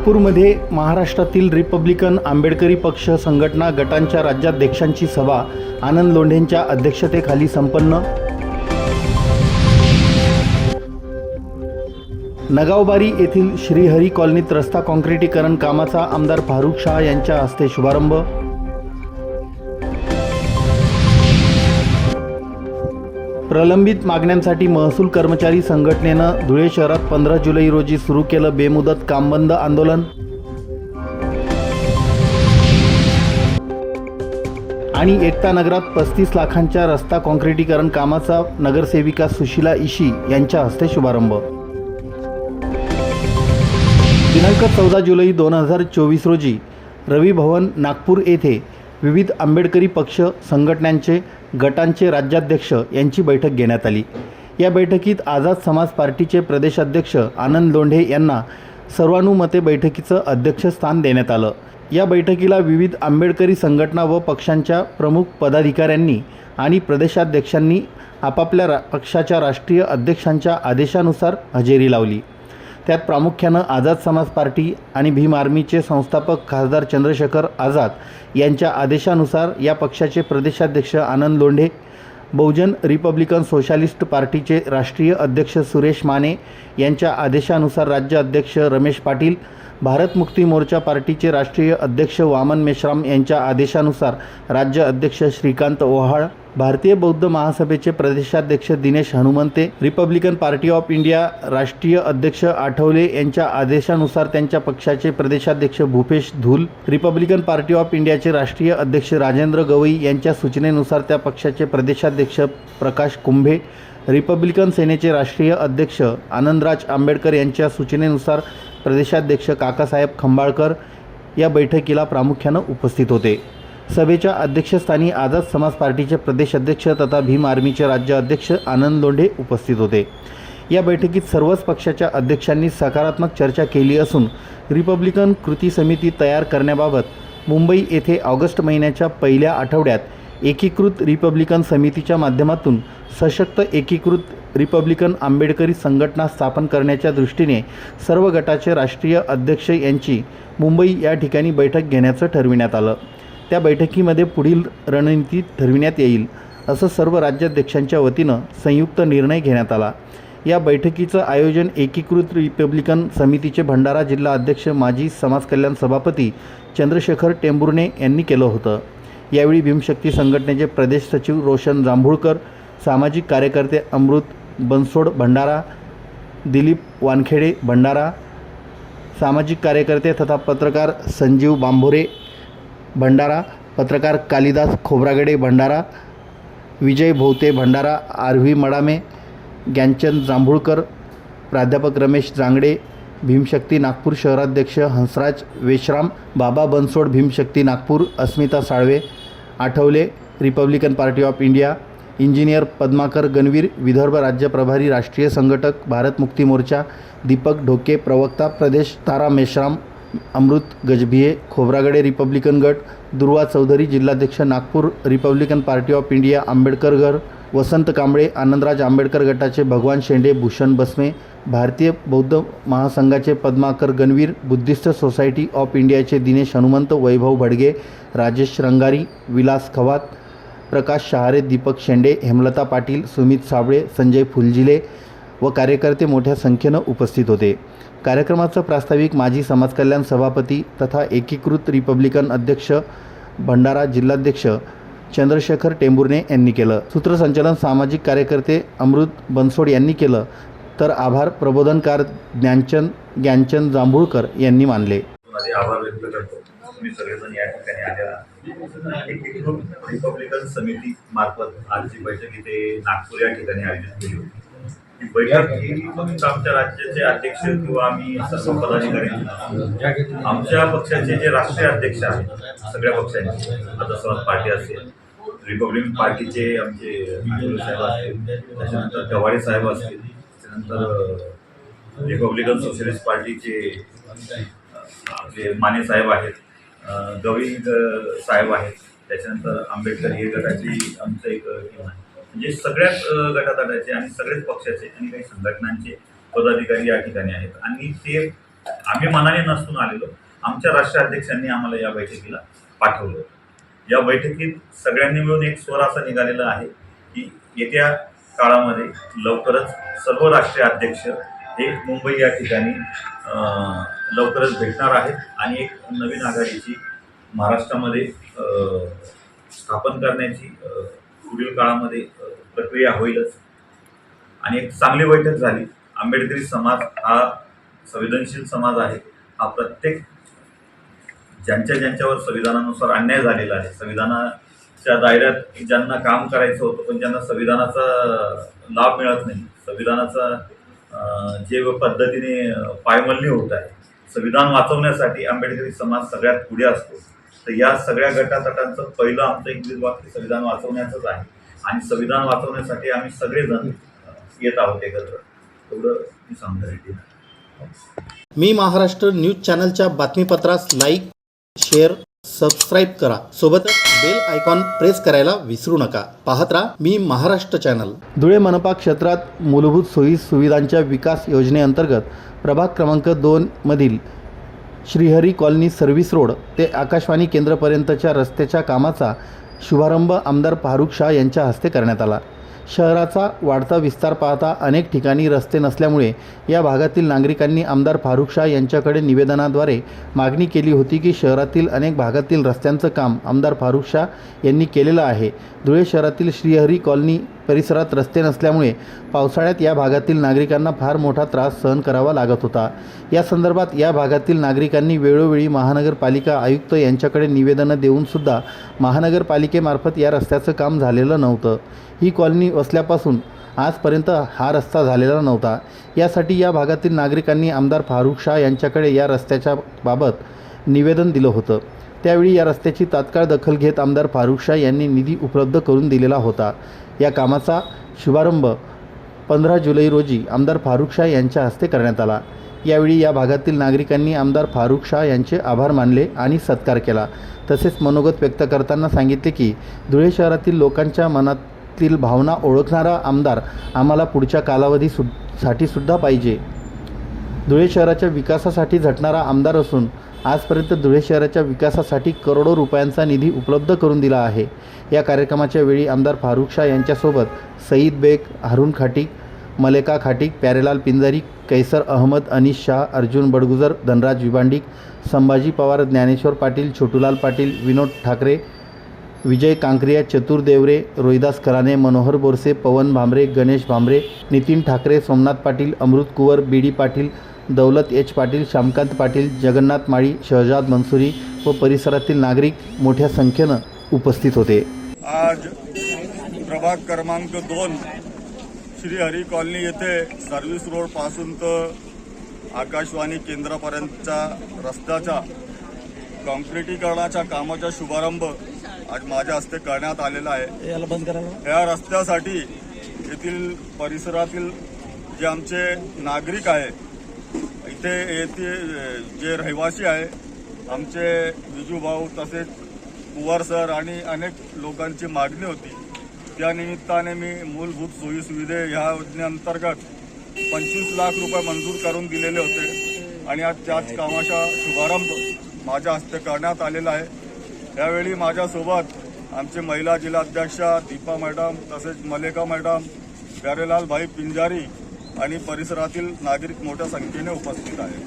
नागपूरमध्ये महाराष्ट्रातील रिपब्लिकन आंबेडकरी पक्ष संघटना गटांच्या राज्याध्यक्षांची सभा आनंद लोंढेंच्या अध्यक्षतेखाली संपन्न. नगावबारी येथील श्रीहरी कॉलनीत रस्ता काँक्रिटीकरण कामाचा आमदार फारुख शाह यांच्या हस्ते शुभारंभ. प्रलंबित मागण्यांसाठी महसूल कर्मचारी संघटनेनं धुळे शहरात पंधरा जुलै रोजी सुरू केलं बेमुदत कामबंद आंदोलन. आणि एकता नगरात पस्तीस लाखांच्या रस्ता काँक्रिटीकरण कामाचा नगरसेविका सुशिला इशी यांच्या हस्ते शुभारंभ. दिनांक चौदा जुलै दोन हजार चोवीस रोजी रवी भवन नागपूर येथे विविध आंबेडकरी पक्ष संघटनांचे गटांचे राज्याध्यक्ष यांची बैठक घेण्यात आली. या बैठकीत आझाद समाज पार्टीचे प्रदेशाध्यक्ष आनंद लोंढे यांना सर्वानुमते बैठकीचं अध्यक्षस्थान देण्यात आलं. या बैठकीला विविध आंबेडकरी संघटना व पक्षांच्या प्रमुख पदाधिकाऱ्यांनी आणि प्रदेशाध्यक्षांनी आपापल्या रा पक्षाच्या राष्ट्रीय अध्यक्षांच्या आदेशानुसार हजेरी लावली. त्यात प्रामुख्यानं आझाद समाज पार्टी आणि भीम आर्मीचे संस्थापक खासदार चंद्रशेखर आझाद यांच्या आदेशानुसार या पक्षाचे प्रदेशाध्यक्ष आनंद लोंढे बहुजन रिपब्लिकन सोशालिस्ट पार्टीचे राष्ट्रीय अध्यक्ष सुरेश माने यांच्या आदेशानुसार राज्य अध्यक्ष रमेश पाटील भारत मुक्ती मोर्चा पार्टीचे राष्ट्रीय अध्यक्ष वामन मेश्राम यांच्या आदेशानुसार राज्य अध्यक्ष श्रीकांत ओहाळ भारतीय बौद्ध महासभेचे प्रदेशाध्यक्ष Dinesh Hanumante Republican Party of India राष्ट्रीय अध्यक्ष आठवले यांच्या आदेशानुसार त्यांच्या पक्षाचे प्रदेशाध्यक्ष भूपेश धूल रिपब्लिकन पार्टी ऑफ इंडियाचे राष्ट्रीय अध्यक्ष राजेंद्र गवई यांच्या सूचनेनुसार त्या पक्षाचे प्रदेशाध्यक्ष प्रकाश कुंभे रिपब्लिकन सेनेचे राष्ट्रीय अध्यक्ष आनंदराज आंबेडकर यांच्या सूचनेनुसार प्रदेशाध्यक्ष काकासाहेब खंबाळकर या बैठकीला प्रामुख्यानं उपस्थित होते. सभेच्या अध्यक्षस्थानी आझाद समाज पार्टीचे प्रदेश अध्यक्ष तथा भीम आर्मीचे राज्य अध्यक्ष आनंद लोंढे उपस्थित होते. या बैठकीत सर्वच पक्षाच्या अध्यक्षांनी सकारात्मक चर्चा केली असून रिपब्लिकन कृती समिती तयार करण्याबाबत मुंबई येथे ऑगस्ट महिन्याच्या पहिल्या आठवड्यात एकीकृत रिपब्लिकन समितीच्या माध्यमातून सशक्त एकीकृत रिपब्लिकन आंबेडकरी संघटना स्थापन करण्याच्या दृष्टीने सर्व गटाचे राष्ट्रीय अध्यक्ष यांची मुंबई या ठिकाणी बैठक घेण्याचं ठरविण्यात आलं. त्या बैठकीमध्ये पुढील रणनीती ठरविण्यात येईल असं सर्व राज्याध्यक्षांच्या वतीनं संयुक्त निर्णय घेण्यात आला. या बैठकीचं आयोजन एकीकृत रिपब्लिकन समितीचे भंडारा जिल्हा अध्यक्ष माजी समाज कल्याण सभापती चंद्रशेखर टेंभुर्णे यांनी केलं होतं. यावेळी भीमशक्ती संघटनेचे प्रदेश सचिव रोशन जांभूळकर सामाजिक कार्यकर्ते अमृत बनसोड भंडारा दिलीप वानखेडे भंडारा सामाजिक कार्यकर्ते तथा पत्रकार संजीव बांभोरे भंडारा पत्रकार कालिदास खोब्रागडे भंडारा विजय भोवते भंडारा आरव्ही मडामे ज्ञानचंद जांभूळकर प्राध्यापक रमेश जांगडे भीमशक्ती नागपूर शहराध्यक्ष Hansraj Veshram Baba Bansod Bhimshakti Nagpur Asmita Salve Athawale Republican Party of India engineer Padmakar Ganvir Vidarbha राज्य प्रभारी राष्ट्रीय संघटक भारत मुक्ती मोर्चा दीपक ढोके प्रवक्ता प्रदेश तारा मेश्राम अमृत गजभिये खोब्रागडे रिपब्लिकन गट दुर्वा चौधरी जिल्हाध्यक्ष Nagpur Republican Party of India Ambedkar घर वसंत कांबळे आनंदराज आंबेडकर गटाचे भगवान शेंडे भूषण बसमे भारतीय बौद्ध महासंघाचे Padmakar Ganvir Buddhist society of इंडियाचे दिनेश हनुमंत वैभव भडगे राजेश रंगारी विलास खवात प्रकाश शहारे दीपक शेंडे हेमलता पाटील सुमित साबळे संजय फुलजिले व कार्यकर्ते मोठ्या संख्येनं उपस्थित होते. कार्यक्रमाचं प्रास्ताविक माजी समाजकल्याण सभापती तथा एकीकृत रिपब्लिकन अध्यक्ष भंडारा जिल्हाध्यक्ष चंद्रशेखर टेंभुर्णे यांनी केलं. सूत्रसंचालन सामाजिक कार्यकर्ते अमृत बनसोड यांनी केलं. तर आभार प्रबोधनकार ज्ञानचंद ज्ञानचंद जांभूळकर यांनी मानले. आभार व्यक्त करतो. तुम्ही सगळेजण या ठिकाणी आलेला एकीकृत रिपब्लिकन समिती मार्फत आजची बैठक इथे नागपूर या ठिकाणी आयोजित केली होती. ही बैठक ही फक्त आमच्या राज्याचे अध्यक्ष किंवा आम्ही सर्व पदाधिकारी आमच्या पक्षाचे जे राष्ट्रीय अध्यक्ष आहेत सगळ्या पक्षांचे. आता समाज पार्टी असेल रिपब्लिकन पार्टीचे आमचे साहेब असतील त्याच्यानंतर गवाडे साहेब असतील त्याच्यानंतर रिपब्लिकन सोशलिस्ट पार्टीचे आपले माने साहेब आहेत गवळी साहेब आहेत त्याच्यानंतर आंबेडकर हे गटाची आमचं एक टीम आहे. म्हणजे सगळ्याच अं, गटातटाचे आणि सगळेच पक्षाचे आणि काही संघटनांचे पदाधिकारी या ठिकाणी आहेत. आणि ते आम्ही मनाने नसून आलेलो. आमच्या राष्ट्रीय अध्यक्षांनी आम्हाला या बैठकीला पाठवलं होतं. या बैठकीत सगळ्यांनी मिळून एक स्वर असा निघालेला आहे की येत्या काळामध्ये लवकरच सर्व राष्ट्रीय अध्यक्ष हे मुंबई या ठिकाणी लवकरच भेटणार आहेत आणि एक नवीन आघाडीची महाराष्ट्रामध्ये स्थापन करण्याची पुढील काळामध्ये प्रक्रिया होईलच. आणि एक चांगली बैठक झाली. आंबेडकरी समाज हा संवेदनशील समाज आहे. हा प्रत्येक ज्यांच्या ज्यांच्यावर संविधानानुसार अन्याय झालेला आहे. संविधानाच्या दायऱ्यात ज्यांना काम करायचं होतं पण ज्यांना संविधानाचा लाभ मिळत नाही. संविधानाचा जे पद्धतीने पायमल्ली होत आहे. संविधान वाचवण्यासाठी आंबेडकरी समाज सगळ्यात पुढे असतो. तर या सगळ्या गटातटांचं पहिलं आमचं एक वाक्य संविधान वाचवण्याचंच आहे. आणि संविधान वाचवण्यासाठी आम्ही सगळेजण येत आहोत एकत्र. एवढं मी सांगता येईल मी महाराष्ट्र न्यूज चॅनलच्या बातमीपत्रास लाईक शेअर सबस्क्राईब करा. सोबतच बेल आयकॉन प्रेस करायला विसरू नका. पाहत राहा मी महाराष्ट्र चॅनल. धुळे मनपा क्षेत्रात मूलभूत सोयी सुविधांच्या विकास योजनेअंतर्गत प्रभाग क्रमांक दोन मधील श्रीहरी कॉलनी सर्व्हिस रोड ते आकाशवाणी केंद्रपर्यंतच्या रस्त्याच्या कामाचा शुभारंभ आमदार फारुख शाह यांच्या हस्ते करण्यात आला. शहराचा वाढता विस्तार पाहता अनेक ठिकाणी रस्ते नसल्यामुळे या भागातील नागरिकांनी आमदार फारुख शाह यांच्याकडे निवेदनाद्वारे मागणी केली होती की शहरातील अनेक भागातील रस्त्यांचं काम आमदार फारुख शाह यांनी केलेलं आहे. धुळे शहरातील श्रीहरी कॉलनी परिसरात रस्ते नसल्यामुळे पावसाळ्यात या भागातील नागरिकांना फार मोठा त्रास सहन करावा लागत होता. या संदर्भात या भागातील नागरिकांनी वेळोवेळी महानगरपालिका आयुक्त यांच्याकडे निवेदनं देऊनसुद्धा महानगरपालिकेमार्फत या रस्त्याचं काम झालेलं नव्हतं. ही कॉलनी असल्यापासून आजपर्यंत हा रस्ता झालेला नव्हता. यासाठी या भागातील नागरिकांनी आमदार फारुख शाह यांच्याकडे या रस्त्याच्या बाबत निवेदन दिलं होतं. त्यावेळी या रस्त्याची तात्काळ दखल घेत आमदार फारुख शाह यांनी निधी उपलब्ध करून दिलेला होता. या कामाचा शुभारंभ पंधरा जुलै रोजी आमदार फारुख शाह यांच्या हस्ते करण्यात आला. यावेळी या भागातील नागरिकांनी आमदार फारुख शाह यांचे आभार मानले आणि सत्कार केला. तसेच मनोगत व्यक्त करताना सांगितले की धुळे शहरातील लोकांच्या मनातील भावना ओळखणारा आमदार आम्हाला पुढच्या कालावधी सु साठी सुद्धा पाहिजे. धुळे शहराच्या विकासासाठी झटणारा आमदार असून आजपर्यंत धुळे शहराच्या विकासासाठी करोडो रुपयांचा निधी उपलब्ध करून दिला आहे. या कार्यक्रमाच्या वेळी आमदार फारुख शाह यांच्यासोबत सईद बेग हारून खाटीक मलेका खाटीक प्यारेलाल पिंजारी कैसर अहमद अनिश शाह अर्जुन बडगुजर धनराज विभांडिक संभाजी पवार ज्ञानेश्वर पाटील छोटूलाल पाटील विनोद Thackeray Vijay Kankariya Chatur Deore Rohidas Kharane Manohar Borse Pawan Bhambare Ganesh Bhambare Nitin Thackeray Somnath Patil Amrut Kuwar B D Patil Daulat H. Patil Shyamkant Patil Jagannath Mali Shahzad Mansuri व परिसरातील नागरिक मोठ्या संख्येनं उपस्थित होते. आज प्रभाग क्रमांक दोन श्री हरी कॉलनी येथे सर्व्हिस रोडपासून तर आकाशवाणी केंद्रापर्यंतच्या रस्त्याच्या कॉन्क्रिटीकरणाच्या कामाचा शुभारंभ आज माझ्या हस्ते करण्यात आलेला आहे. या रस्त्यासाठी येथील परिसरातील जे आमचे नागरिक आहे इथे येथे जे रहिवासी आहे आमचे विजूभाऊ तसेच कुवार सर आणि अनेक लोकांची मागणी होती. त्या निमित्ताने मी मूलभूत सोयीसुविधे ह्या योजनेअंतर्गत पंचवीस लाख रुपये मंजूर करून दिलेले होते. आणि आज त्याच कामाचा शुभारंभ माझ्या हस्ते करण्यात आलेला आहे. यावेळी माझ्यासोबत आमचे महिला जिल्हाध्यक्षा दीपा मॅडम तसेच मलेका मॅडम प्यारेलाल भाई पिंजारी आणि परिसरातील नागरिक मोठ्या संख्येने उपस्थित आहेत.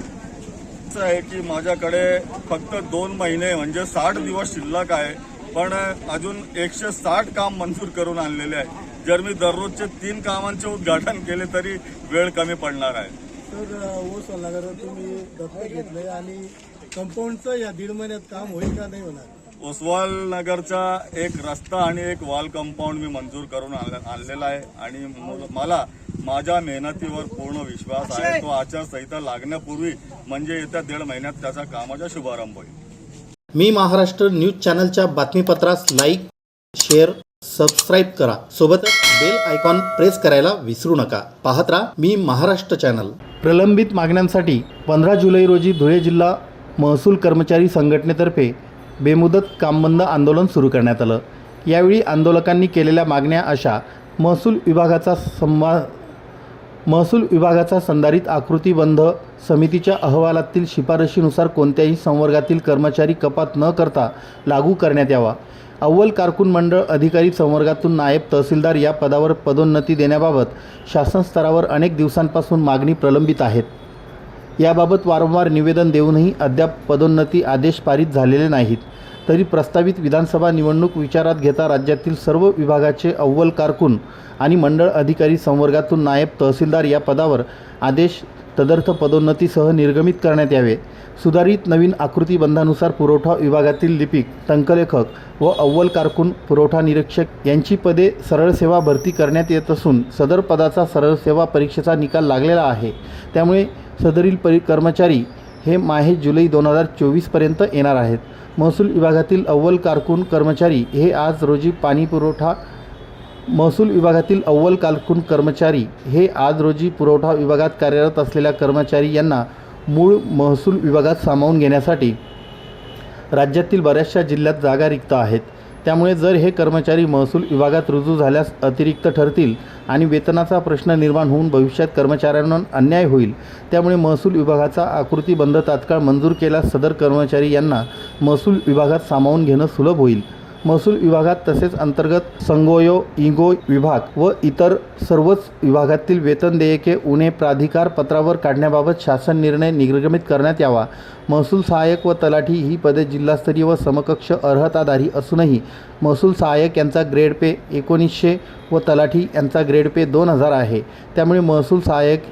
असं आहे की माझ्याकडे फक्त दोन महिने म्हणजे साठ दिवस शिल्लक आहे पण अजून एकशे साठ काम मंजूर करून आणलेले आहे. जर मी दररोजचे तीन कामांचे उद्घाटन केले तरी वेळ कमी पडणार आहे. तर ऊस नगर तुम्ही दत्तक घेतले आणि कंपाऊंडचं या दीड महिन्यात काम होईल का नाही होणार? ओसवाल नगरचा एक रस्ता आणि एक वॉल कंपाऊंड मी मंजूर करून आण- आणलेला आहे. आणि मुल- मला माझ्या मेहनतीवर पूर्ण विश्वास आहे. तो आचारसंहिता लागण्यापूर्वी म्हणजे येत्या दीड महिन्यात त्याचा कामाचा शुभारंभ होईल. मी महाराष्ट्र न्यूज चॅनलच्या बातमीपत्रास लाईक शेअर सबस्क्राईब करा. सोबतच बेल आयकॉन प्रेस करायला विसरू नका. पाहत राहा मी महाराष्ट्र चॅनल. प्रलंबित मागण्यांसाठी पंधरा जुलै रोजी धुळे जिल्हा महसूल कर्मचारी संघटनेतर्फे बेमुदत कामबंद आंदोलन सुरू करण्यात आलं. यावेळी आंदोलकांनी केलेल्या मागण्या अशा महसूल विभागाचा संवा महसूल विभागाचा संधारित आकृतीबंध समितीच्या अहवालातील शिफारशीनुसार कोणत्याही संवर्गातील कर्मचारी कपात न करता लागू करण्यात यावा. अव्वल कारकून मंडळ अधिकारी संवर्गातून नायब तहसीलदार या पदावर पदोन्नती देण्याबाबत शासन स्तरावर अनेक दिवसांपासून मागणी प्रलंबित आहेत. याबाबत वारंवार निवेदन देऊनही अद्याप पदोन्नती आदेश पारित झालेले नाहीत. तरी प्रस्तावित विधानसभा निवडणूक विचारात घेता राज्यातील सर्व विभागाचे अव्वल कारकून आणि मंडळ अधिकारी संवर्गातून नायब तहसीलदार या पदावर आदेश तदर्थ पदोन्नतीसह निर्गमित करण्यात यावे. सुधारित नवीन आकृतीबंधानुसार पुरवठा विभागातील लिपिक टंकलेखक व अव्वल कारकून पुरवठा निरीक्षक यांची पदे सरळ सेवा भरती करण्यात येत असून सदर पदाचा सरळ सेवा परीक्षेचा निकाल लागलेला आहे. त्यामुळे सदरील परि कर्मचारी हे माहे जुलै दोन हजार चोवीसपर्यंत येणार आहेत. महसूल विभागातील अव्वल कारकून कर्मचारी हे आज रोजी पाणी पुरवठा महसूल विभागातील अव्वल कारकून कर्मचारी हे आज रोजी पुरवठा विभागात कार्यरत असलेल्या कर्मचारी यांना मूळ महसूल विभागात सामावून घेण्यासाठी राज्यातील बऱ्याचशा जिल्ह्यात जागा रिक्त आहेत. त्यामुळे जर हे कर्मचारी महसूल विभागात रुजू झाल्यास अतिरिक्त ठरतील आणि वेतनाचा प्रश्न निर्माण होऊन भविष्यात कर्मचाऱ्यांना अन्याय होईल त्यामुळे महसूल विभागाचा आकृतीबंध तात्काळ मंजूर केल्यास सदर कर्मचारी यांना महसूल विभागात सामावून घेणं सुलभ होईल. महसूल विभागात तसेच अंतर्गत संगोयो इंगो विभाग व इतर सर्वच विभागातील वेतन देयके उणे प्राधिकार पत्रावर काढण्याबाबत शासन निर्णय निर्गमित करण्यात यावा. महसूल सहाय्यक व तलाठी ही पदे जिल्हास्तरीय व समकक्ष अर्हताधारी असूनही महसूल सहाय्यक यांचा ग्रेड पे एकोणीसशे व तलाठी यांचा ग्रेड पे दोन हजार आहे. त्यामुळे महसूल सहाय्यक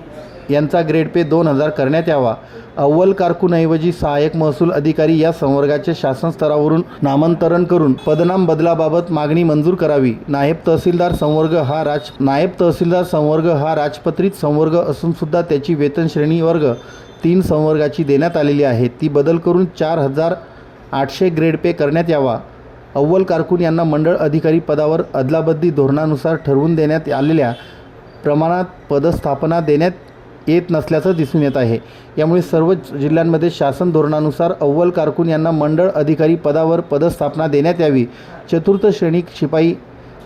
यांचा ग्रेड पे दोन हजार करण्यात यावा. अव्वल कारकूनऐवजी सहाय्यक महसूल अधिकारी या संवर्गाचे शासन स्तरावरून नामांतरण करून पदनाम बदलाबाबत मागणी मंजूर करावी. नायब तहसीलदार संवर्ग हा राज नायब तहसीलदार संवर्ग हा राजपत्रित संवर्ग असून सुद्धा त्याची वेतन श्रेणी वर्ग तीन संवर्गाची देण्यात आलेली आहे. ती बदल करून चार हजार आठशे ग्रेड पे करण्यात यावा. अव्वल कारकून यांना मंडळ अधिकारी पदावर अदलाबदली धोरणानुसार ठरवून देण्यात आलेल्या प्रमाणात पदस्थापना देण्यात येत नसल्याचं दिसून येत आहे. यामुळे सर्व जिल्ह्यांमध्ये शासन धोरणानुसार अव्वल कारकून यांना मंडळ अधिकारी पदावर पदस्थापना देण्यात यावी. चतुर्थ श्रेणी शिपाई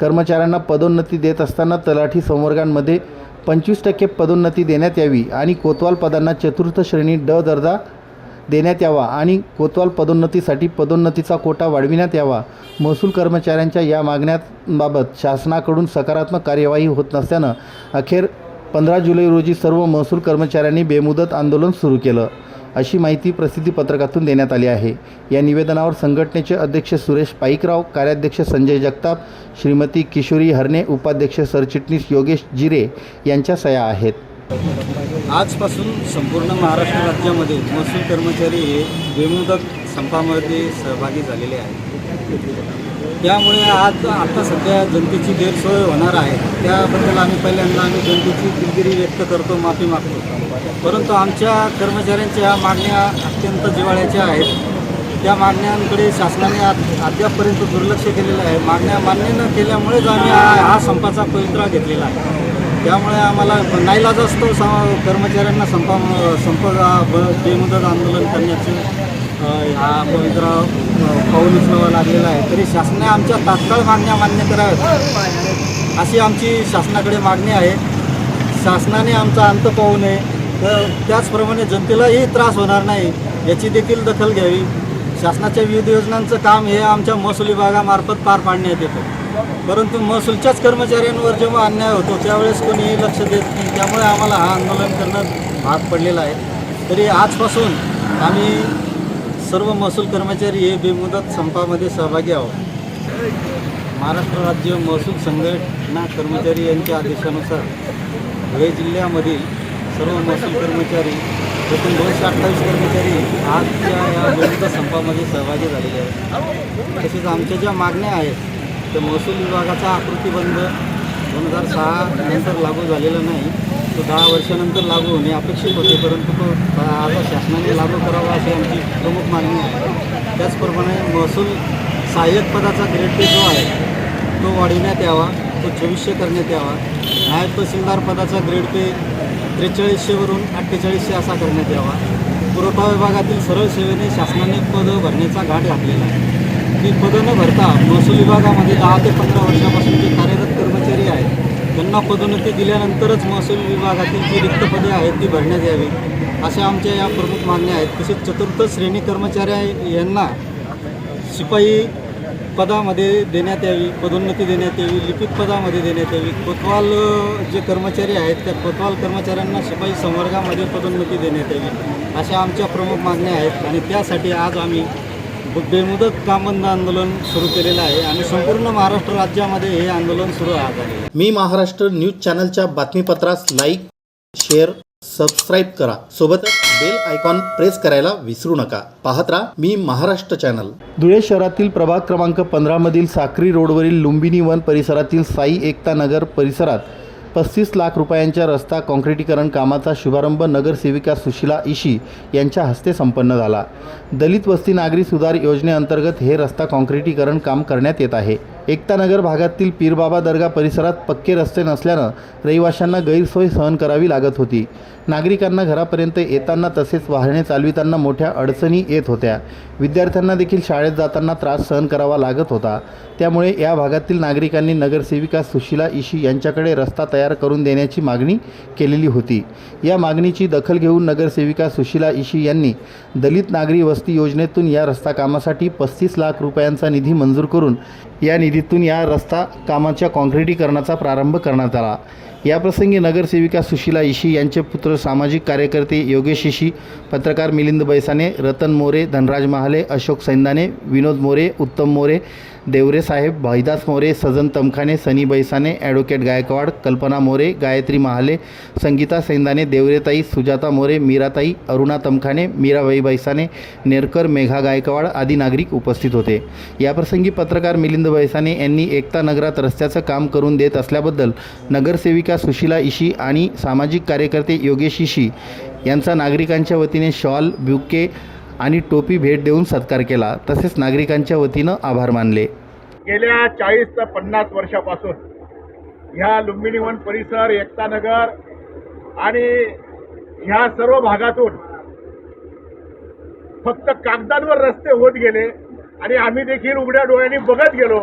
कर्मचाऱ्यांना पदोन्नती देत असताना तलाठी संवर्गांमध्ये पंचवीस टक्के पदोन्नती देण्यात यावी आणि कोतवाल पदांना चतुर्थ श्रेणी ड दर्जा देण्यात यावा आणि कोतवाल पदोन्नतीसाठी पदोन्नतीचा कोटा वाढविण्यात यावा. महसूल कर्मचाऱ्यांच्या या मागण्यांबाबत शासनाकडून सकारात्मक कार्यवाही होत नसल्यानं अखेर पंधरा जुलै रोजी सर्व महसूल कर्मचाऱ्यांनी बेमुदत आंदोलन सुरू केलं. अशी माहिती प्रसिद्धीपत्रकातून देण्यात आली आहे. या निवेदनावर संघटनेचे अध्यक्ष सुरेश पाईकराव कार्याध्यक्ष संजय जगताप श्रीमती किशोरी हरणे उपाध्यक्ष सरचिटणीस योगेश जिरे यांच्या सह्या आहेत. आजपासून संपूर्ण महाराष्ट्र राज्यामध्ये महसूल कर्मचारी हे बेमुदत संपामध्ये सहभागी झालेले आहेत. त्यामुळे आज आता सध्या जनतेची गैरसोय होणार आहे. त्याबद्दल आम्ही पहिल्यांदा आम्ही जनतेची दिलगिरी व्यक्त करतो माफी मागतो. परंतु आमच्या कर्मचाऱ्यांच्या ह्या मागण्या अत्यंत जिवाळ्याच्या आहेत. त्या मागण्यांकडे शासनाने अद्यापपर्यंत दुर्लक्ष केलेलं आहे. मागण्या मान्य न केल्यामुळेच आम्ही हा संपाचा पवित्रा घेतलेला आहे. त्यामुळे आम्हाला नाईलाज असतो स कर्मचाऱ्यांना संपा संप बेमुदत आंदोलन करण्याचं हा पवित्र पाऊल उचलावं लागलेला आहे. तरी शासनाने आमच्या तात्काळ मागण्या मान्य कराव्यात. अशी आमची शासनाकडे मागणी आहे. शासनाने आमचा अंत पाहू नये. तर त्याचप्रमाणे जनतेलाही त्रास होणार नाही याची देखील दखल घ्यावी. शासनाच्या विविध योजनांचं काम हे आमच्या महसूल विभागामार्फत पार पाडण्यात येतं. परंतु महसूलच्याच कर्मचाऱ्यांवर जेव्हा अन्याय होतो त्यावेळेस कोणीही लक्ष देत नाही. त्यामुळे आम्हाला हा आंदोलन करणं भाग पडलेला आहे. तरी आजपासून आम्ही सर्व महसूल कर्मचारी हे बेमुदत संपामध्ये सहभागी आहोत. महाराष्ट्र राज्य महसूल संघटना कर्मचारी यांच्या आदेशानुसार धुळे जिल्ह्यामधील सर्व महसूल कर्मचारी एकूण दोनशे अठ्ठावीस कर्मचारी आजच्या या बेमुदत संपामध्ये सहभागी झालेले आहेत. तसेच आमच्या ज्या मागण्या आहेत त्या महसूल विभागाचा आकृतीबंध दोन हजार सहा नंतर लागू झालेला नाही. तो दहा वर्षानंतर लागू होणे अपेक्षित होते परंतु तो आता शासनाने लागू करावा अशी आमची प्रमुख मागणी आहे. त्याचप्रमाणे महसूल सहाय्यक पदाचा ग्रेड पे जो आहे तो वाढविण्यात यावा तो चोवीसशे करण्यात यावा. नायब तहसीलदार पदाचा ग्रेड पे त्रेचाळीसशेवरून अठ्ठेचाळीसशे असा करण्यात यावा. पुरवठा विभागातील सरळ सेवेने शासनाने पदं भरण्याचा घाट घातलेला आहे. ती पदं न भरता महसूल विभागामध्ये दहा ते पंधरा वर्षापासून जे कार्य आहेत पदोन्नती दिल्यानंतरच महसूल विभागातील जी रिक्त पदे आहेत ती भरण्यात यावी अशा आमच्या या प्रमुख मागण्या आहेत. तसेच चतुर्थ श्रेणी कर्मचारी यांना शिपाई पदामध्ये देण्यात यावी पदोन्नती देण्यात यावी लिपिक पदामध्ये देण्यात यावी. कोतवाल जे कर्मचारी आहेत त्या कोतवाल कर्मचाऱ्यांना शिपाई संवर्गामध्ये पदोन्नती देण्यात यावी अशा आमच्या प्रमुख मागण्या आहेत. आणि त्यासाठी आज आम्ही बेमुदत काम बंद आंदोलन सुरू केलेलं आहे आणि संपूर्ण महाराष्ट्र राज्यामध्ये हे आंदोलन सुरू आहे आहे मी महाराष्ट्र न्यूज चॅनलच्या बातमीपत्रास लाईक शेअर सबस्क्राईब करा. सोबतच बेल आयकॉन प्रेस करायला विसरू नका. पाहत राहा मी महाराष्ट्र चॅनल. धुळे शहरातील प्रभाग क्रमांक पंधरामधील साक्री रोडवरील लुंबिनी वन परिसरातील साई एकता नगर परिसरात पस्तीस लाख रुपयांच्या रस्ता काँक्रिटीकरण कामाचा शुभारंभ नगरसेविका सुशिला इशी यांच्या हस्ते संपन्न झाला. दलित वस्ती नागरी सुधार योजनेअंतर्गत हे रस्ता काँक्रिटीकरण काम करण्यात येत आहे. एकता नगर भागातील पीरबाबा दर्गा परिसरात पक्के रस्ते नसल्यानं रहिवाशांना गैरसोय सहन करावी लागत होती. नागरिकांना घरापर्यंत येताना तसेच वाहने चालविताना मोठ्या अडचणी येत होत्या. विद्यार्थ्यांना देखील शाळेत जाताना त्रास सहन करावा लागत होता. त्यामुळे या भागातील नागरिकांनी नगरसेविका सुशिला इशी यांच्याकडे रस्ता तयार करून देण्याची मागणी केलेली होती. या मागणीची दखल घेऊन नगरसेविका सुशिला इशी यांनी दलित नागरी वस्ती योजनेतून या रस्ता कामासाठी पस्तीस लाख रुपयांचा निधी मंजूर करून या निधीतून या रस्ता कामाच्या काँक्रिटीकरणाचा प्रारंभ करण्यात आला. याप्रसंगी नगरसेविका सुशिला इशी यांचे पुत्र सामाजिक कार्यकर्ते योगेश इशी पत्रकार मिलिंद बैसाने रतन मोरे धनराज महाले अशोक सैंदाने विनोद मोरे उत्तम मोरे देवरे साहेब भाईदास मोरे सजन तमखाने सनी बैसाने ॲडव्होकेट गायकवाड कल्पना मोरे गायत्री महाले संगीता सैंदाने देवरेताई सुजाता मोरे मीराताई अरुणा तमखाने मीराबाई बैसाने नेरकर मेघा गायकवाड आदी नागरिक उपस्थित होते. याप्रसंगी पत्रकार मिलिंद बैसाने यांनी एकता नगरात रस्त्याचं काम करून देत असल्याबद्दल नगरसेविका सुशिला इशी आणि सामाजिक कार्यकर्ते योगेश इशी यांचा नागरिकांच्या वतीने शॉल ब्युके आणि टोपी भेट देऊन सत्कार केला. तसेच नागरिकांच्या वतीनं आभार मानले. गेल्या चाळीस ते पन्नास वर्षापासून ह्या लुंबिनी वन परिसर एकतानगर आणि ह्या सर्व भागातून फक्त कागदांवर रस्ते होत गेले आणि आम्ही देखील उघड्या डोळ्यांनी बघत गेलो.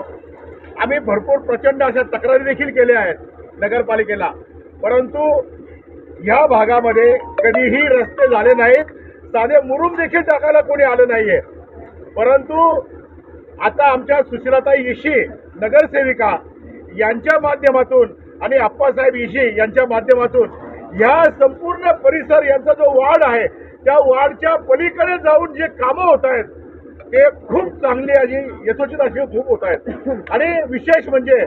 आम्ही भरपूर प्रचंड अशा तक्रारी देखील केल्या आहेत. नगरपालिकेला. परंतु या भागामध्ये कधीही रस्ते झाले नाहीत. साधे मुरुम देखील टाकायला कोणी आलं नाहीये. परंतु आता आमच्या सुशीलाताई इशी नगरसेविका यांच्या माध्यमातून आणि आप्पासाहेब इशी यांच्या माध्यमातून या संपूर्ण परिसर यांचा जो वार्ड आहे त्या वार्डच्या पलीकडे जाऊन जे कामं होत आहेत ते खूप चांगली आणि यथोचित अशी खूप होत आहेत. आणि विशेष म्हणजे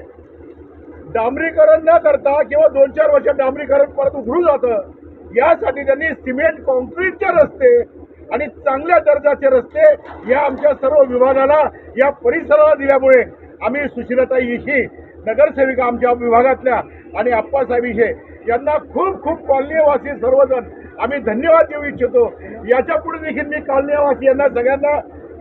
डांबरीकरण न करता किंवा दोन चार वर्ष डांबरीकरण परत उघडू जातं यासाठी त्यांनी सिमेंट कॉन्क्रीटचे रस्ते आणि चांगल्या दर्जाचे रस्ते या आमच्या सर्व विभागाला या परिसराला दिल्यामुळे आम्ही सुशीलताई इशी नगरसेविका आमच्या विभागातल्या आणि आप्पासाहेब इशे यांना खूप खूप कॉलनीवासी सर्वजण आम्ही धन्यवाद देऊ इच्छितो. याच्यापुढे देखील मी कॉलनीवासी यांना सगळ्यांना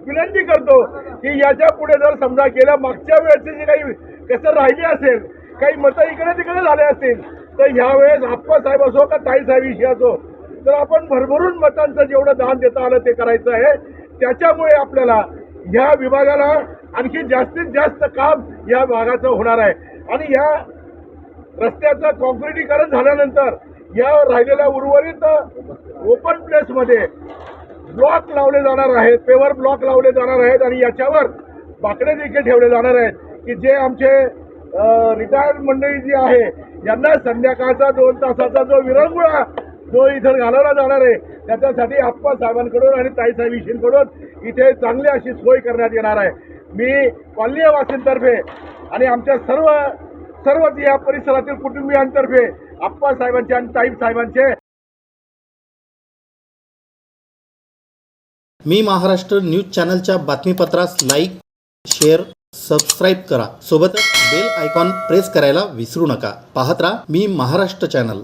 विनंती करतो की याच्यापुढे जर समजा गेल्या मागच्या वेळेचे जे काही कसं राहिले असेल काही मतं इकडे तिकडे झाले असतील तर यावेळेस आप्पासाहेब असो का ताईसाहेब इशी असो तर आपण भरभरून मतांचं जेवढं दान देता आलं ते करायचं आहे. त्याच्यामुळे आपल्याला या विभागाला आणखी जास्तीत जास्त काम या भागाचं होणार आहे. आणि या रस्त्याचं कॉन्क्रिटीकरण झाल्यानंतर या राहिलेल्या उर्वरित ओपन प्लेसमध्ये ब्लॉक लावले जाणार आहेत पेवर ब्लॉक लावले जाणार आहेत आणि याच्यावर बाकडे देखील ठेवले जाणार आहेत की जे आमचे रिटायर्ड मंडळी जी आहे यांना संध्याकाळचा दोन तासाचा जो विरंगुळा जो इथं घालवला जाणार आहे त्याच्यासाठी आप्पा साहेबांकडून आणि ताईसाहेब इशींकडून इथे चांगली अशी सोय करण्यात येणार आहे. मी कॉलनीवासींतर्फे आणि आमच्या सर्व सर्व या परिसरातील कुटुंबियांतर्फे आप्पा साहेबांचे आणि ताई साहेबांचे मी महाराष्ट्र न्यूज चॅनलच्या बातमीपत्रास लाईक शेअर सबस्क्राईब करा. सोबतच बेल आयकॉन प्रेस करायला विसरू नका. पाहत राहा मी महाराष्ट्र चॅनल.